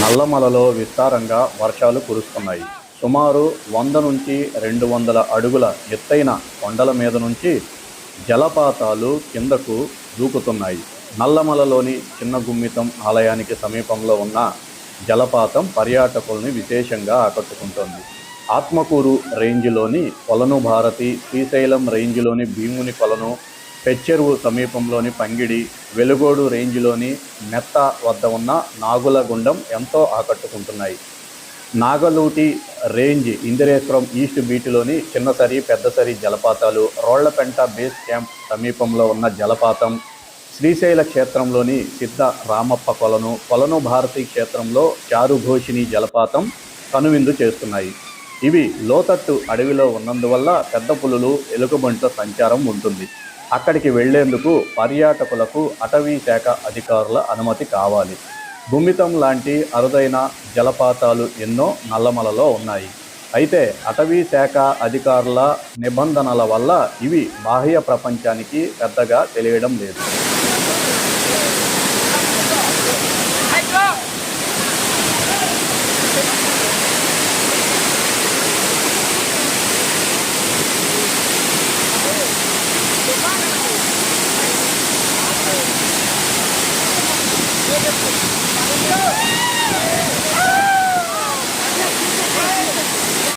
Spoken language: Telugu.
నల్లమలలో విస్తారంగా వర్షాలు కురుస్తున్నాయి. సుమారు వంద నుంచి రెండు వందల అడుగుల ఎత్తైన కొండల మీద నుంచి జలపాతాలు కిందకు దూకుతున్నాయి. నల్లమలలోని చిన్న గుమ్మితం ఆలయానికి సమీపంలో ఉన్న జలపాతం పర్యాటకుల్ని విశేషంగా ఆకట్టుకుంటోంది. ఆత్మకూరు రేంజ్లోని కొలను భారతి శ్రీశైలం రేంజ్లోని భీముని కొలను పెచ్చెరువు సమీపంలోని పంగిడి వెలుగోడు రేంజ్లోని మెత్త వద్ద ఉన్న నాగుల గుండం ఎంతో ఆకట్టుకుంటున్నాయి. నాగలూటి రేంజ్ ఇందిరేశ్వరం ఈస్ట్ బీచ్లోని చిన్నసరి పెద్దసరి జలపాతాలు రోళ్ళపెంట బేస్ క్యాంప్ సమీపంలో ఉన్న జలపాతం శ్రీశైల క్షేత్రంలోని సిద్ధ రామప్ప కొలను కొలను భారతి క్షేత్రంలో చారుఘోషిణి జలపాతం కనువిందు చేస్తున్నాయి. ఇవి లోతట్టు అడవిలో ఉన్నందువల్ల పెద్ద పులులు ఎలుకబంట్ల సంచారం ఉంటుంది. అక్కడికి వెళ్ళేందుకు పర్యాటకులకు అటవీ శాఖ అధికారుల అనుమతి కావాలి. భూమితం లాంటి అరుదైన జలపాతాలు ఎన్నో నల్లమలలో ఉన్నాయి. అయితే అటవీ శాఖ అధికారుల నిబంధనల వల్ల ఇవి బాహ్య ప్రపంచానికి పెద్దగా తెలియడం లేదు.